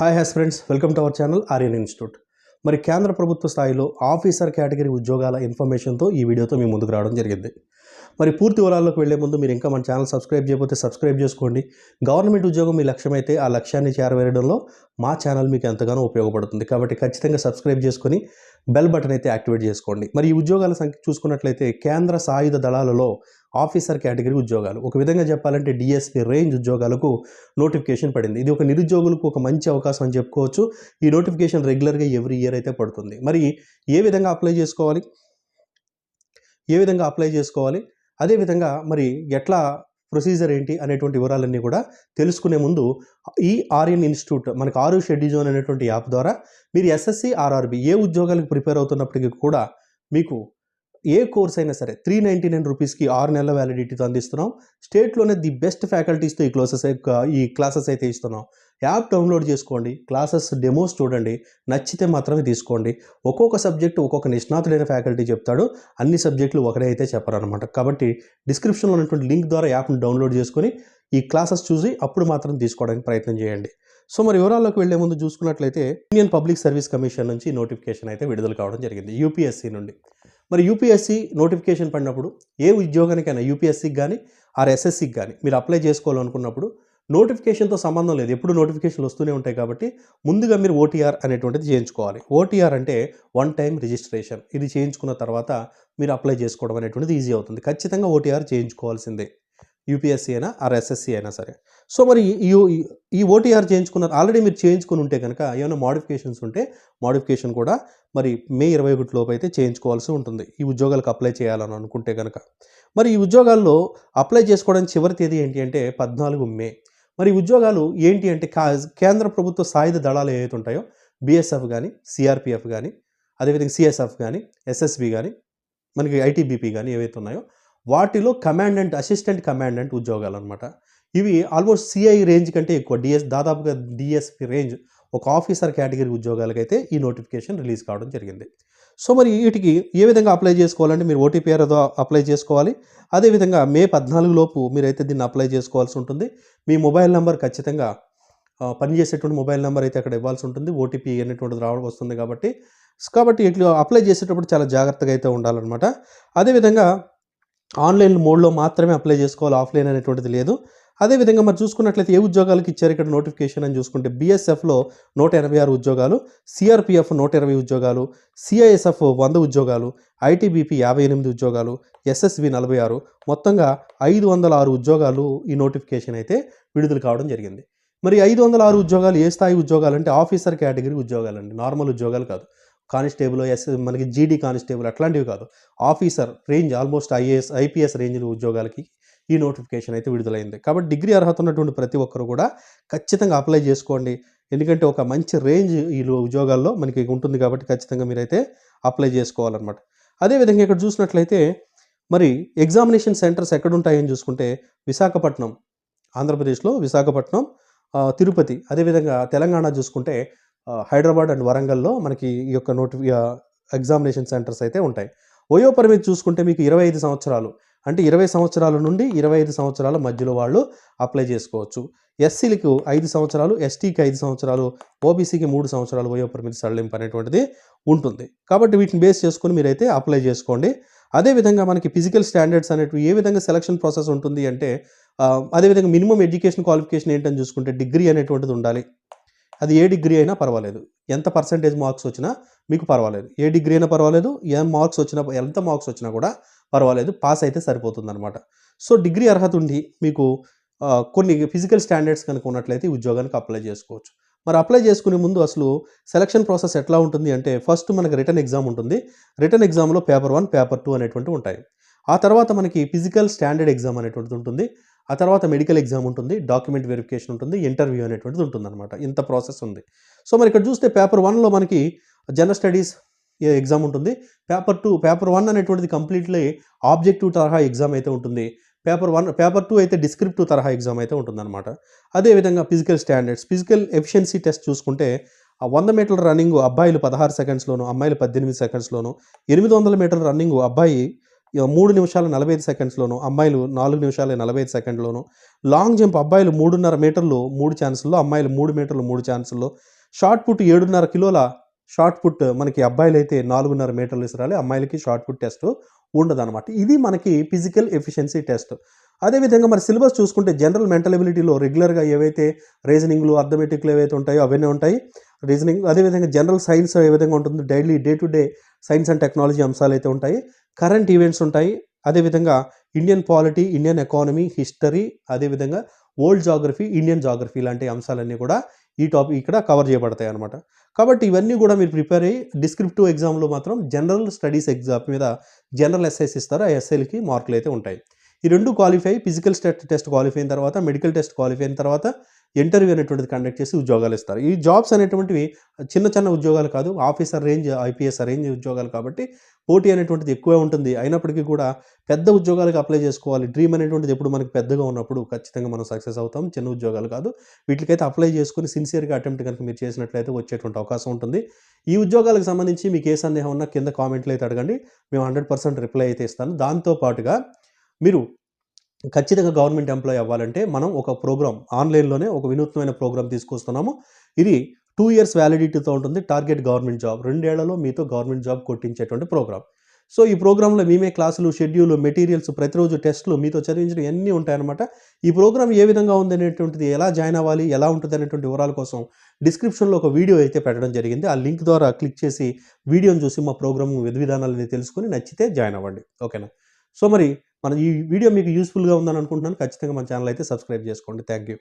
Hi has friends welcome to our channel Aryan institute మరి కేంద్ర ప్రభుత్వ స్థాయిలో ఆఫీసర్ కేటగిరీ ఉద్యోగాల ఇన్ఫర్మేషన్తో ఈ వీడియోతో మీ ముందుకు రావడం జరిగింది. మరి పూర్తి వివరాల్లోకి వెళ్ళే ముందు మీరు ఇంకా మన ఛానల్ సబ్స్క్రైబ్ చేయకపోతే సబ్స్క్రైబ్ చేసుకోండి. గవర్నమెంట్ ఉద్యోగం మీ లక్ష్యమైతే ఆ లక్ష్యాన్ని చేరవేయడంలో మా ఛానల్ మీకు ఎంతగానో ఉపయోగపడుతుంది. కాబట్టి ఖచ్చితంగా సబ్స్క్రైబ్ చేసుకొని బెల్ బటన్ అయితే యాక్టివేట్ చేసుకోండి. మరి ఈ ఉద్యోగాల సంఖ్య చూసుకున్నట్లయితే కేంద్ర సాయుధ దళాలలో ఆఫీసర్ కేటగిరీ ఉద్యోగాలు. ఒక విధంగా చెప్పాలంటే డిఎస్పీ రేంజ్ ఉద్యోగాలకు నోటిఫికేషన్ పడింది. ఇది ఒక నిరుద్యోగులకు ఒక మంచి అవకాశం అని చెప్పుకోవచ్చు. ఈ నోటిఫికేషన్ రెగ్యులర్గా ఎవ్రీ ఇయర్ అయితే పడుతుంది. మరి ఏ విధంగా అప్లై చేసుకోవాలి? ఏ విధంగా అప్లై చేసుకోవాలి? అదేవిధంగా మరి ఎట్లా ప్రొసీజర్ ఏంటి అనేటువంటి వివరాలన్నీ కూడా తెలుసుకునే ముందు ఈ ఆర్యన్ ఇన్స్టిట్యూట్ మనకు ఆరు షెడ్యూజోన్ అనేటువంటి యాప్ ద్వారా మీరు ఎస్ఎస్సి ఆర్ఆర్బి ఏ ఉద్యోగాలకు ప్రిపేర్ అవుతున్నప్పటికీ కూడా మీకు ఏ కోర్స్ అయినా సరే త్రీ నైంటీ నైన్ రూపీస్కి ఆరు నెలల వ్యాలిడిటీతో అందిస్తున్నాం. స్టేట్లోనే ది బెస్ట్ ఫ్యాకల్టీస్తో ఈ క్లాసెస్ ఈ క్లాసెస్ అయితే ఇస్తున్నాం. యాప్ డౌన్లోడ్ చేసుకోండి క్లాసెస్ డెమోస్ చూడండి నచ్చితే మాత్రమే తీసుకోండి. ఒక్కొక్క సబ్జెక్టు ఒక్కొక్క నిష్ణాతుడైన ఫ్యాకల్టీ చెప్తాడు. అన్ని సబ్జెక్టులు ఒకడే అయితే చెప్పారనమాట కాబట్టి డిస్క్రిప్షన్లో ఉన్నటువంటి లింక్ ద్వారా యాప్ని డౌన్లోడ్ చేసుకొని ఈ క్లాసెస్ చూసి అప్పుడు మాత్రం తీసుకోవడానికి ప్రయత్నం చేయండి. సో మరి వివరాల్లోకి వెళ్ళే ముందు చూసుకున్నట్లయితే ఇండియన్ పబ్లిక్ సర్వీస్ కమిషన్ నుంచి నోటిఫికేషన్ అయితే విడుదల కావడం జరిగింది యూపీఎస్సీ నుండి. మరి యూపీఎస్సీ నోటిఫికేషన్ పడినప్పుడు ఏ ఉద్యోగానికైనా యూపీఎస్సీకి కానీ ఆర్ ఎస్ఎస్సికి కానీ మీరు అప్లై చేసుకోవాలనుకున్నప్పుడు నోటిఫికేషన్తో సంబంధం లేదు. ఎప్పుడు నోటిఫికేషన్లు వస్తూనే ఉంటాయి కాబట్టి ముందుగా మీరు ఓటీఆర్ అనేటువంటిది చేయించుకోవాలి. ఓటీఆర్ అంటే వన్ టైం రిజిస్ట్రేషన్. ఇది చేయించుకున్న తర్వాత మీరు అప్లై చేసుకోవడం అనేటువంటిది ఈజీ అవుతుంది. ఖచ్చితంగా ఓటీఆర్ చేయించుకోవాల్సిందే. యూపీఎస్సీ అయినా ఆర్ ఎస్ఎస్సీ అయినా సరే. సో మరి ఈ ఈ ఓటీఆర్ చేయించుకున్న ఆల్రెడీ మీరు చేయించుకుని ఉంటే కనుక ఏమైనా మాడిఫికేషన్స్ ఉంటే మాడిఫికేషన్ కూడా మరి మే ఇరవై ఒకటి లోపు అయితే చేయించుకోవాల్సి ఉంటుంది. ఈ ఉద్యోగాలకు అప్లై చేయాలని అనుకుంటే కనుక మరి ఈ ఉద్యోగాల్లో అప్లై చేసుకోవడానికి చివరి తేదీ ఏంటి అంటే పద్నాలుగు మే. మరి ఉద్యోగాలు ఏంటి అంటే కా- కేంద్ర ప్రభుత్వ సాయుధ దళాలు ఏవైతే ఉంటాయో బీఎస్ఎఫ్ కానీ సిఆర్పిఎఫ్ కానీ అదేవిధంగా సిఎస్ఎఫ్ కానీ ఎస్ఎస్బి కానీ మనకి ఐటీబీపీ కానీ ఏవైతే ఉన్నాయో వాటిలో కమాండెంట్ అసిస్టెంట్ కమాండెంట్ ఉద్యోగాలు అనమాట ఇవి ఆల్మోస్ట్ సిఐ రేంజ్ కంటే ఎక్కువ. డిఎస్ దాదాపుగా డిఎస్పి రేంజ్ ఒక ఆఫీసర్ కేటగిరీ ఉద్యోగాలకైతే ఈ నోటిఫికేషన్ రిలీజ్ కావడం జరిగింది. సో మరి వీటికి ఏ విధంగా అప్లై చేసుకోవాలంటే మీరు ఓటీపీఆర్ అప్లై చేసుకోవాలి. అదేవిధంగా మే పద్నాలుగు లోపు మీరైతే దీన్ని అప్లై చేసుకోవాల్సి ఉంటుంది. మీ మొబైల్ నెంబర్ ఖచ్చితంగా పనిచేసేటువంటి మొబైల్ నెంబర్ అయితే అక్కడ ఇవ్వాల్సి ఉంటుంది. ఓటీపీ అనేటువంటిది రావడం వస్తుంది కాబట్టి. కాబట్టి ఇట్లా అప్లై చేసేటప్పుడు చాలా జాగ్రత్తగా అయితే ఉండాలన్నమాట. అదేవిధంగా ఆన్లైన్ మోడ్లో మాత్రమే అప్లై చేసుకోవాలి ఆఫ్లైన్ అనేటువంటిది లేదు. అదేవిధంగా మరి చూసుకున్నట్లయితే ఏ ఉద్యోగాలకు ఇచ్చారు? ఇక్కడ నోటిఫికేషన్ అని చూసుకుంటే బీఎస్ఎఫ్లో నూట ఎనభై ఆరు ఉద్యోగాలు సిఆర్పిఎఫ్ నూట ఇరవై ఉద్యోగాలు సిఐఎస్ఎఫ్ వంద ఉద్యోగాలు ఐటీబీపీ యాభై ఎనిమిది ఉద్యోగాలు ఎస్ఎస్వి నలభై ఆరు. మొత్తంగా ఐదు వందల ఆరు ఉద్యోగాలు ఈ నోటిఫికేషన్ అయితే విడుదల కావడం జరిగింది. మరి ఐదు వందల ఆరు ఉద్యోగాలు ఏ స్థాయి ఉద్యోగాలు అంటే ఆఫీసర్ కేటగిరీ ఉద్యోగాలు అండి నార్మల్ ఉద్యోగాలు కాదు. కానిస్టేబుల్ ఎస్ మనకి జీడీ కానిస్టేబుల్ అట్లాంటివి కాదు. Officer range almost IAS IPS range ఉద్యోగాలకి ఈ నోటిఫికేషన్ అయితే విడుదలైంది. కాబట్టి డిగ్రీ అర్హత ఉన్నటువంటి ప్రతి ఒక్కరు కూడా ఖచ్చితంగా అప్లై చేసుకోండి. ఎందుకంటే ఒక మంచి రేంజ్ ఈ ఉద్యోగాల్లో మనకి ఉంటుంది కాబట్టి ఖచ్చితంగా మీరైతే అప్లై చేసుకోవాలన్నమాట. అదేవిధంగా ఇక్కడ చూసినట్లయితే మరి ఎగ్జామినేషన్ సెంటర్స్ ఎక్కడ ఉంటాయని చూసుకుంటే విశాఖపట్నం ఆంధ్రప్రదేశ్లో విశాఖపట్నం తిరుపతి అదేవిధంగా తెలంగాణ చూసుకుంటే హైదరాబాద్ అండ్ వరంగల్లో మనకి ఈ యొక్క నోటి ఎగ్జామినేషన్ సెంటర్స్ అయితే ఉంటాయి. వయో పరిమితి చూసుకుంటే మీకు ఇరవై ఐదు సంవత్సరాలు. అంటే ఇరవై సంవత్సరాల నుండి ఇరవై ఐదు సంవత్సరాల మధ్యలో వాళ్ళు అప్లై చేసుకోవచ్చు. ఎస్సీలకు ఐదు సంవత్సరాలు ఎస్టీకి ఐదు సంవత్సరాలు ఓబీసీకి మూడు సంవత్సరాలు వయో పరిమితి సడలింపు అనేటువంటిది ఉంటుంది. కాబట్టి వీటిని బేస్ చేసుకొని మీరైతే అప్లై చేసుకోండి. అదేవిధంగా మనకి ఫిజికల్ స్టాండర్డ్స్ అనేటివి ఏ విధంగా సెలక్షన్ ప్రాసెస్ ఉంటుంది అంటే అదేవిధంగా మినిమం ఎడ్యుకేషన్ క్వాలిఫికేషన్ ఏంటని చూసుకుంటే డిగ్రీ అనేటువంటిది ఉండాలి. అది ఏ డిగ్రీ అయినా పర్వాలేదు. ఎంత పర్సంటేజ్ మార్క్స్ వచ్చినా మీకు పర్వాలేదు. ఏ డిగ్రీ అయినా పర్వాలేదు ఏ మార్క్స్ వచ్చినా ఎంత మార్క్స్ వచ్చినా కూడా పర్వాలేదు. పాస్ అయితే సరిపోతుంది అనమాట సో డిగ్రీ అర్హత ఉండి మీకు కొన్ని ఫిజికల్ స్టాండర్డ్స్ కనుక ఉన్నట్లయితే ఉద్యోగానికి అప్లై చేసుకోవచ్చు. మరి అప్లై చేసుకునే ముందు అసలు సెలక్షన్ ప్రాసెస్ ఎట్లా ఉంటుంది అంటే ఫస్ట్ మనకి రిటర్న్ ఎగ్జామ్ ఉంటుంది. రిటర్న్ ఎగ్జామ్లో పేపర్ వన్ పేపర్ టూ అనేటువంటి ఉంటాయి. ఆ తర్వాత మనకి ఫిజికల్ స్టాండర్డ్ ఎగ్జామ్ అనేటువంటిది ఉంటుంది. ఆ తర్వాత మెడికల్ ఎగ్జామ్ ఉంటుంది డాక్యుమెంట్ వెరిఫికేషన్ ఉంటుంది ఇంటర్వ్యూ అనేటువంటిది ఉంటుంది అనమాట ఇంత ప్రాసెస్ ఉంది. సో మరి ఇక్కడ చూస్తే పేపర్ వన్లో మనకి జనరల్ స్టడీస్ ఎగ్జామ్ ఉంటుంది. పేపర్ టూ పేపర్ వన్ అనేటువంటిది కంప్లీట్లీ ఆబ్జెక్టివ్ తరహా ఎగ్జామ్ అయితే ఉంటుంది. పేపర్ వన్ పేపర్ టూ అయితే డిస్క్రిప్టివ్ తరహా ఎగ్జామ్ అయితే ఉంటుందన్నమాట. అదేవిధంగా physical standards physical efficiency test చూసుకుంటే ఆ వంద మీటర్ల రన్నింగ్ అబ్బాయిలు పదహారు సెకండ్స్లోను అమ్మాయిలు పద్దెనిమిది సెకండ్స్లోను ఎనిమిది వందల మీటర్ల రన్నింగ్ అబ్బాయి మూడు నిమిషాల నలభై ఐదు సెకండ్స్లోను అమ్మాయిలు నాలుగు నిమిషాల నలభై ఐదు సెకండ్లోను లాంగ్ జంప్ అబ్బాయిలు మూడున్నర మీటర్లు మూడు ఛాన్సుల్లో అమ్మాయిలు మూడు మీటర్లు మూడు ఛాన్సుల్లో షార్ట్ పుట్ ఏడున్నర కిలోల షార్ట్ పుట్ మనకి అబ్బాయిలు అయితే నాలుగున్నర మీటర్లు ఇసరాలి అమ్మాయిలకి షార్ట్ పుట్ టెస్ట్ ఉండదన్నమాట. ఇది మనకి ఫిజికల్ ఎఫిషియన్సీ టెస్ట్. అదేవిధంగా మరి సిలబస్ చూసుకుంటే జనరల్ మెంటల్ ఎబిలిటీలో రెగ్యులర్గా ఏవైతే రీజనింగ్లు అర్థమెటిక్లు ఏవైతే ఉంటాయో అవన్నీ ఉంటాయి. రీజనింగ్. అదేవిధంగా జనరల్ సైన్స్ ఏ విధంగా ఉంటుంది? Daily day to day science and technology అంశాలు అయితే ఉంటాయి. కరెంట్ ఈవెంట్స్ ఉంటాయి. అదేవిధంగా Indian polity Indian economy history అదేవిధంగా ఓల్డ్ జాగ్రఫీ ఇండియన్ జాగ్రఫీ లాంటి అంశాలన్నీ కూడా ఈ టాపిక్ ఇక్కడ కవర్ చేయబడతాయి అనమాట కాబట్టి ఇవన్నీ కూడా మీరు ప్రిపేర్ అయ్యి డిస్క్రిప్టివ్ ఎగ్జామ్లో మాత్రం జనరల్ స్టడీస్ ఎగ్జామ్ మీద జనరల్ ఎస్ఐస్ ఇస్తారు. ఆ ఎస్ఐలకి మార్కులు అయితే ఉంటాయి. ఈ రెండు క్వాలిఫై ఫిజికల్ స్టెట్ టెస్ట్ క్వాలిఫై అయిన తర్వాత మెడికల్ టెస్ట్ క్వాలిఫై అయిన తర్వాత ఇంటర్వ్యూ అనేటువంటిది కండక్ట్ చేసి ఉద్యోగాలు ఇస్తారు. ఈ జాబ్స్ అనేటువంటివి చిన్న చిన్న ఉద్యోగాలు కాదు ఆఫీసర్ రేంజ్ ఐపీఎస్ రేంజ్ ఉద్యోగాలు కాబట్టి పోటీ అనేటువంటిది ఎక్కువే ఉంటుంది. అయినప్పటికీ కూడా పెద్ద ఉద్యోగాలకు అప్లై చేసుకోవాలి. డ్రీమ్ అనేటువంటిది ఎప్పుడు మనకి పెద్దగా ఉన్నప్పుడు ఖచ్చితంగా మనం సక్సెస్ అవుతాం. చిన్న ఉద్యోగాలు కాదు. వీటికైతే అప్లై చేసుకుని సిన్సియర్గా అటెంప్ట్ కనుక మీరు చేసినట్లయితే వచ్చేటువంటి అవకాశం ఉంటుంది. ఈ ఉద్యోగాలకు సంబంధించి మీకు ఏ సందేహం ఉన్నా కింద కామెంట్లు అయితే అడగండి. మేము హండ్రెడ్ పర్సెంట్ రిప్లై అయితే ఇస్తాను. దాంతో పాటుగా మీరు ఖచ్చితంగా గవర్నమెంట్ ఎంప్లాయ్ అవ్వాలంటే మనం ఒక ప్రోగ్రామ్ ఆన్లైన్లోనే ఒక వినూత్నమైన ప్రోగ్రామ్ తీసుకొస్తున్నాము. ఇది టూ ఇయర్స్ వ్యాలిడిటీతో ఉంటుంది టార్గెట్ గవర్నమెంట్ జాబ్. రెండేళ్ళలో మీతో గవర్నమెంట్ జాబ్ కొట్టించేటువంటి ప్రోగ్రామ్ సో ఈ ప్రోగ్రాంలో మేమే క్లాసులు షెడ్యూల్ మెటీరియల్స్ ప్రతిరోజు టెస్టులు మీతో చదివించడం అన్నీ ఉంటాయన్నమాట. ఈ ప్రోగ్రామ్ ఏ విధంగా ఉంది అనేటువంటిది ఎలా జాయిన్ అవ్వాలి ఎలా ఉంటుంది అనేటువంటి వివరాల కోసం డిస్క్రిప్షన్లో ఒక వీడియో అయితే పెట్టడం జరిగింది. ఆ లింక్ ద్వారా క్లిక్ చేసి వీడియోని చూసి మా ప్రోగ్రామ్ విధి విధానాలని తెలుసుకుని నచ్చితే జాయిన్ అవ్వండి. ఓకేనా? సో మరి మన ఈ వీడియో మీకు యూస్ఫుల్గా ఉందని అనుకుంటున్నాను. ఖచ్చితంగా మన ఛానల్ అయితే సబ్స్క్రైబ్ చేసుకోండి. Thank you